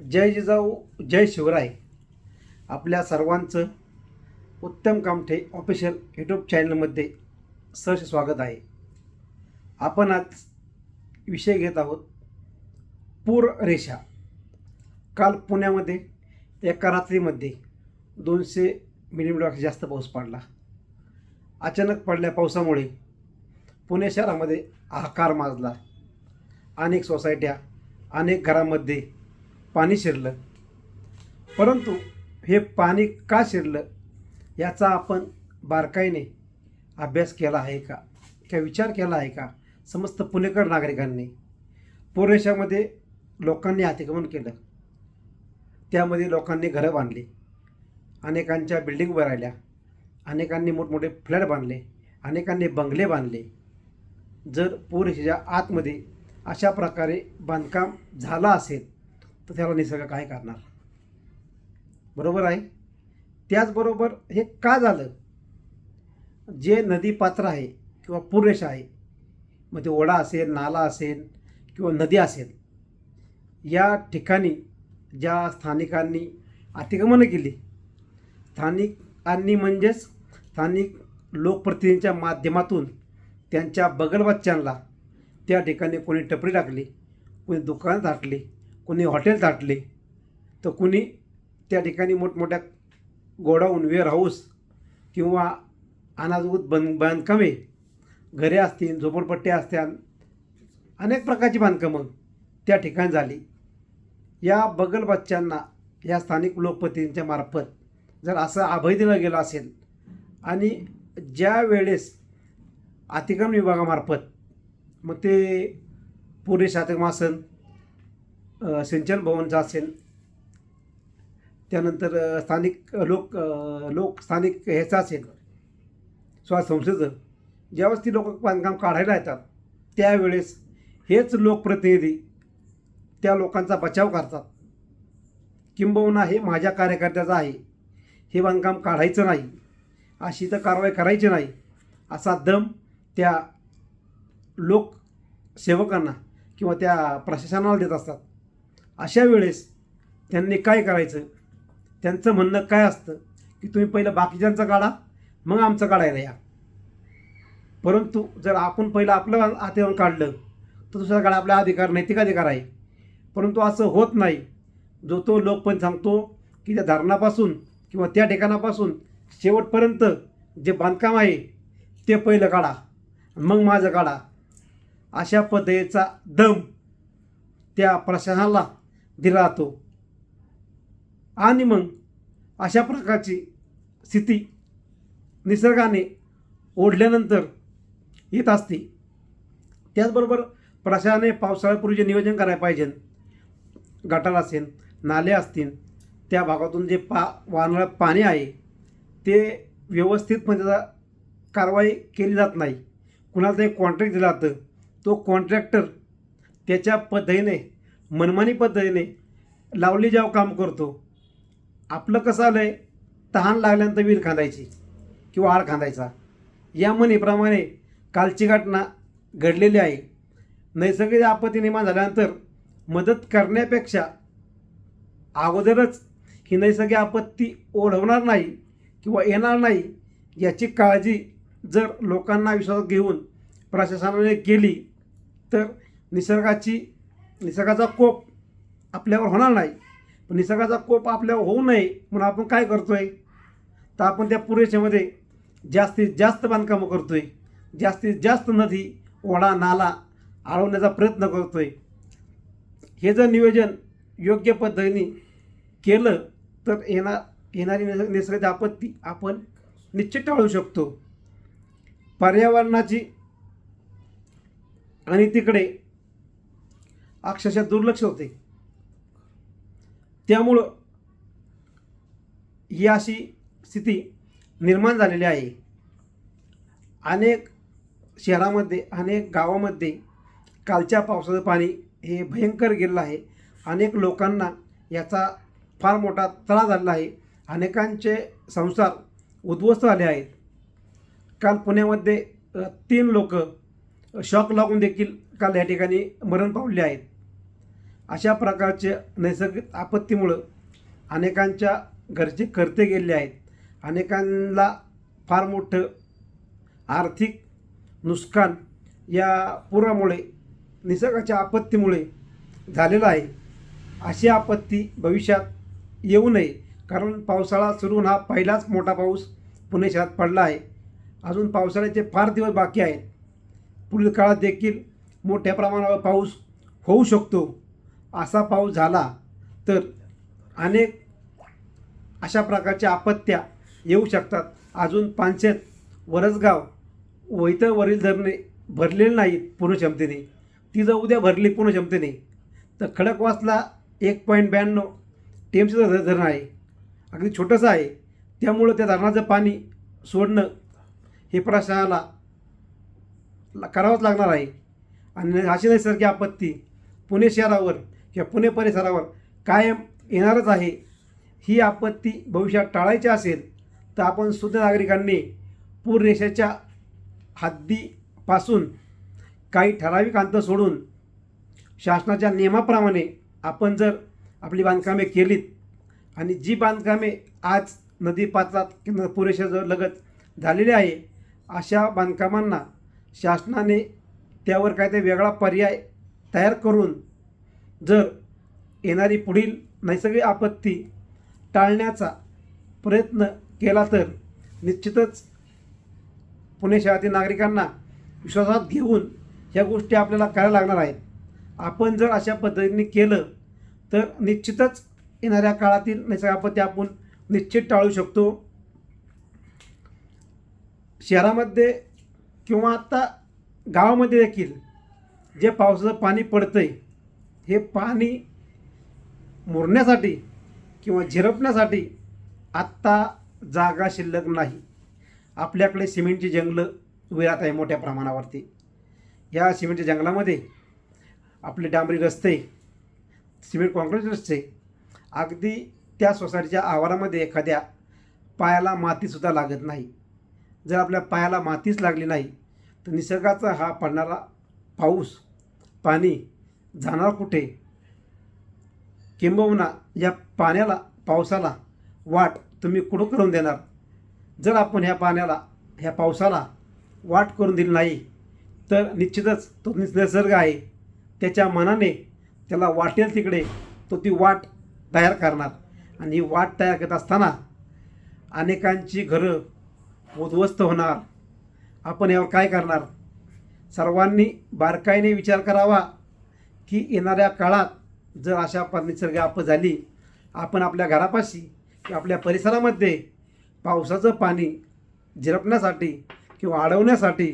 जय जिजाऊ जय शिवराय. आपल्या सर्वांचं उत्तम कामठे ऑफिशियल यूट्यूब चॅनलमध्ये सहर्ष स्वागत आहे. आपण आज विषय घेत आहोत पूर रेषा. काल पुण्यामध्ये एका रात्रीमध्ये दोनशे मिलीमीटरपेक्षा जास्त पाऊस पडला. अचानक पडल्या पावसामुळे पुणे शहरामध्ये आकार माजला. अनेक सोसायट्या अनेक घरामध्ये पाणी शिरलं. परंतु हे पाणी का शिरलं याचा आपण बारकाईने अभ्यास केला आहे का? किंवा विचार केला आहे का? समस्त पुणेकर नागरिकांनी पुरेशामध्ये लोकांनी अतिक्रमण केलं. त्यामध्ये लोकांनी घरं बांधली. अनेकांच्या बिल्डिंग उभ्या राहिल्या. अनेकांनी मोठमोठे फ्लॅट बांधले. अनेकांनी बंगले बांधले. जर पुरेशाच्या आतमध्ये अशा प्रकारे बांधकाम झालं असेल तर त्याला निसर्ग काय करणार? बरोबर आहे? त्याचबरोबर हे का झालं? जे नदी पात्र आहे किंवा पुरेशा आहे मग ते ओढा असेल नाला असेल किंवा नदी असेल या ठिकाणी ज्या स्थानिकांनी अतिक्रमणं केली स्थानिकांनी म्हणजेच स्थानिक लोकप्रतिनिधींच्या माध्यमातून त्यांच्या बगलबच्च्यांना त्या ठिकाणी कोणी टपरी टाकली कोणी दुकानं थाटली कोणी हॉटेल दाटले तर कुणी त्या ठिकाणी मोठमोठ्या गोडाऊन वेअर हाऊस किंवा अनाजभूत बन बांधकामे घरे असतील झोपडपट्ट्या असतील अनेक प्रकारची बांधकामं त्या ठिकाणी झाली. या बगल बच्च्यांना या स्थानिक लोकप्रतिनिधींच्या मार्फत जर असं अभय दिलं गेलं असेल आणि ज्या वेळेस अतिक्रम विभागामार्फत मग ते पुणे अतिक्रम सिंचन भवनचं असेल त्यानंतर स्थानिक लोक लोक स्थानिक ह्याचं असेल स्वास्थ्य संस्थेचं ज्यावेळेस ती लोक बांधकाम काढायला येतात त्यावेळेस हेच लोकप्रतिनिधी त्या लोकांचा बचाव करतात. किंबहुना हे माझ्या कार्यकर्त्याचं आहे. हे बांधकाम काढायचं नाही. अशी तर कारवाई करायची नाही. असा दम त्या लोकसेवकांना किंवा त्या प्रशासनाला देत असतात. अशा वेळेस त्यांनी काय करायचं? त्यांचं म्हणणं काय असतं? की तुम्ही पहिलं बाकीच्यांचं काढा मग आमचं काढायला या. परंतु जर आपण पहिलं आपलं हातेवर काढलं तर दुसरा काढा आपला अधिकार नैतिक अधिकार आहे. परंतु असं होत नाही. जो तो लोक पण सांगतो की त्या धरणापासून किंवा त्या ठिकाणापासून शेवटपर्यंत जे बांधकाम आहे ते पहिलं काढा मग माझं काढा. अशा पद्धतीचा दम त्या प्रशासनाला दिला जातो आणि मग अशा प्रकारची स्थिती निसर्गाने ओढल्यानंतर येत असते. त्याचबरोबर प्रशासनाने पावसाळ्यापूर्वी जे नियोजन करायला पाहिजे गटार असेल नाले असतील त्या भागातून जे पा वाहणारं पाणी आहे ते व्यवस्थितपणे त्याचा कारवाई केली जात नाही. कुणाला तरी कॉन्ट्रॅक्ट दिला जातं. तो कॉन्ट्रॅक्टर त्याच्या पद्धतीने मनमानी पद्धतीने लावली जेव्हा काम करतो आपलं कसं आलं आहे तहान लागल्यानंतर विहीर खांदायची किंवा आळ खांदायचा. या म्हणीप्रमाणे कालची घटना घडलेली आहे. नैसर्गिक आपत्ती निर्माण झाल्यानंतर मदत करण्यापेक्षा अगोदरच ही नैसर्गिक आपत्ती ओढवणार नाही किंवा येणार नाही याची काळजी जर लोकांना विश्वासात घेऊन प्रशासनाने केली तर निसर्गाची निसर्गाचा कोप आपल्यावर होणार नाही. पण निसर्गाचा कोप आपल्यावर होऊ नये म्हणून आपण काय करतो आहे तर आपण त्या पुरेशामध्ये जास्तीत जास्त बांधकामं करतो आहे जास्तीत जास्त नदी ओढा नाला आळवण्याचा प्रयत्न करतो आहे हे जर नियोजन योग्य पद्धतीने केलं तर येणार येणारी निसर्ग निसर्गाची आपत्ती आपण निश्चित टाळू शकतो. पर्यावरणाची आणि तिकडे अक्षरशः दुर्लक्ष होते. त्यामुळं ही अशी स्थिती निर्माण झालेली आहे. अनेक शहरामध्ये अनेक गावामध्ये कालच्या पावसाचं पाणी हे भयंकर गेलेलं आहे. अनेक लोकांना याचा फार मोठा त्रास झालेला आहे. अनेकांचे संसार उद्ध्वस्त झाले आहेत. काल पुण्यामध्ये तीन लोक शॉक लागून देखील काल या ठिकाणी मरण पावले आहेत. अशा प्रकारचे नैसर्गिक आपत्तीमुळं अनेकांच्या घरचे करते गेले आहेत. अनेकांना फार मोठं आर्थिक नुकसान या पुरामुळे निसर्गाच्या आपत्तीमुळे झालेलं आहे. अशी आपत्ती भविष्यात येऊ नये कारण पावसाळा सुरू हा पहिलाच मोठा पाऊस पुणे शहरात पडला आहे. अजून पावसाळ्याचे फार दिवस बाकी आहेत. पुढील काळात देखील मोठ्या प्रमाणावर पाऊस होऊ शकतो. असा पाऊस झाला तर अनेक अशा प्रकारच्या आपत्त्या येऊ शकतात. अजून पानशेत वरसगाव व वरील धरणे भरलेली नाहीत पूर्ण क्षमतेने ती जर उद्या भरली पूर्ण क्षमतेने तर खडकवासला एक पॉईंट ब्याण्णव टी एम सीचं धरण आहे. अगदी छोटंसं आहे. त्यामुळं त्या धरणाचं पाणी सोडणं हे प्रशासनाला करावंच लागणार आहे. आणि अशी नैसर्गिक आपत्ती पुणे शहरावर किंवा पुणे परिसरावर कायम येणारच आहे ही आपत्ती भविष्यात टाळायची असेल तर आपण सुद्धा नागरिकांनी पूररेषेच्या हद्दीपासून काही ठराविक अंतर सोडून शासनाच्या नियमाप्रमाणे आपण जर आपली बांधकामे केलीत आणि जी बांधकामे आज नदीपात्रात किंवा पुरेशा लगत झालेली आहे अशा बांधकामांना शासनाने त्यावर काहीतरी वेगळा पर्याय तयार करून जर येणारी पुढील नैसर्गिक आपत्ती टाळण्याचा प्रयत्न केला तर निश्चितच पुणे शहरातील नागरिकांना विश्वासात घेऊन ह्या गोष्टी आपल्याला करायला लागणार आहेत. आपण जर अशा पद्धतीने केलं तर निश्चितच येणाऱ्या काळातील नैसर्गिक आपत्ती आपण निश्चित टाळू शकतो. शहरामध्ये किंवा आता गावामध्ये देखील जे पावसाचं पाणी पडतं आहे हे पाणी मुरण्यासाठी किंवा झिरपण्यासाठी आत्ता जागा शिल्लक नाही. आपल्याकडे सिमेंटची जंगलं विरात राहत आहे मोठ्या प्रमाणावरती. या सिमेंटच्या जंगलामध्ये आपले डांबरी रस्ते सिमेंट कॉन्क्रीट रस्ते अगदी त्या सोसायटीच्या आवारामध्ये एखाद्या पायाला मातीसुद्धा लागत नाही. जर आपल्या पायाला मातीच लागली नाही तर निसर्गाचा हा पडणारा पाऊस पाणी जाणार कुठे? किंबहुना या पाण्याला पावसाला वाट तुम्ही कुठं करून देणार? जर आपण ह्या पाण्याला ह्या पावसाला वाट करून दिली नाही तर निश्चितच तो निसर्ग आहे. त्याच्या मनाने त्याला वाटेल तिकडे तो ती वाट तयार करणार. आणि ही वाट तयार करत असताना अनेकांची घरं उद्ध्वस्त होणार. आपण यावर काय करणार? सर्वांनी बारकाईने विचार करावा. की येणाऱ्या काळात जर अशा प निसर्ग आपत झाली आपण आपल्या घरापाशी किंवा आपल्या परिसरामध्ये पावसाचं पाणी झिरपण्यासाठी किंवा अडवण्यासाठी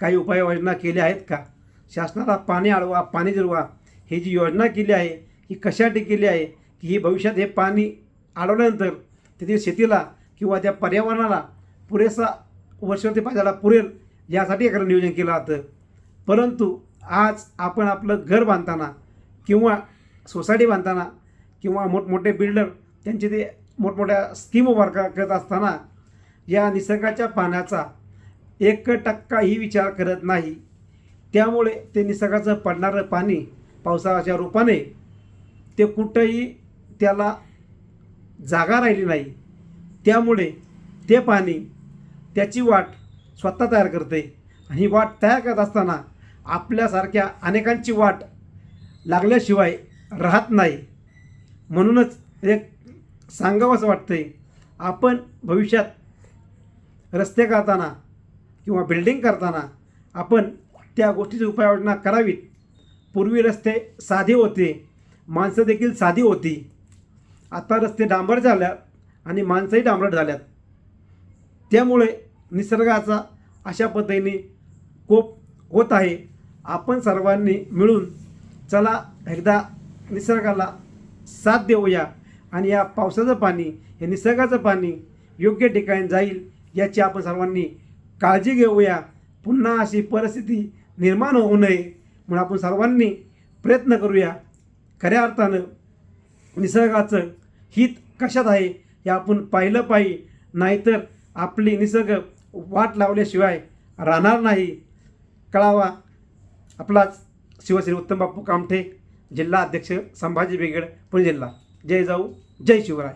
काही उपाययोजना केल्या आहेत का? शासनाला पाणी अडवा पाणी जिरवा ही जी योजना केली आहे ही कशासाठी केली आहे? की ही भविष्यात हे पाणी अडवल्यानंतर तेथील शेतीला किंवा त्या पर्यावरणाला पुरेसा वर्षवती पाण्याला पुरेल यासाठी एखादं नियोजन केलं जातं. परंतु आज आपण आपलं घर बांधताना किंवा सोसायटी बांधताना किंवा मोठमोठे बिल्डर त्यांचे ते मोठमोठ्या स्कीम उभार करत असताना या निसर्गाच्या पाण्याचा एक टक्काही विचार करत नाही. त्यामुळे ते निसर्गाचं पडणारं पाणी पावसाच्या रूपाने ते कुठंही त्याला जागा राहिली नाही. त्यामुळे ते पाणी त्याची वाट स्वतः तयार करते आणि वाट तयार करत असताना आपल्यासारख्या अनेकांची वाट लागल्याशिवाय राहत नाही. म्हणूनच एक सांगावंसं वाटतंय आपण भविष्यात रस्ते करताना किंवा बिल्डिंग करताना आपण त्या गोष्टीची उपाययोजना करावीत. पूर्वी रस्ते साधे होते माणसं देखील साधी होती. आता रस्ते डांबर झाल्यात आणि माणसंही डांबरट झाल्यात. त्यामुळे निसर्गाचा अशा पद्धतीने कोप होत आहे. आपण सर्वांनी मिळून चला एकदा निसर्गाला साथ देऊया आणि या पावसाचं पाणी हे निसर्गाचं पाणी योग्य ठिकाणी जाईल याची आपण सर्वांनी काळजी घेऊया. पुन्हा अशी परिस्थिती निर्माण होऊ नये म्हणून आपण सर्वांनी प्रयत्न करूया. खऱ्या अर्थानं निसर्गाचं हित कशात आहे हे आपण पाहिलं पाहिजे. नाहीतर आपली निसर्ग वाट लावल्याशिवाय राहणार नाही. कळावा. आपलाच शिवश्री उत्तम बापू कामठे जिल्हा अध्यक्ष संभाजी ब्रिगेड पुणे जिल्हा. जय जाऊ जय शिवराय.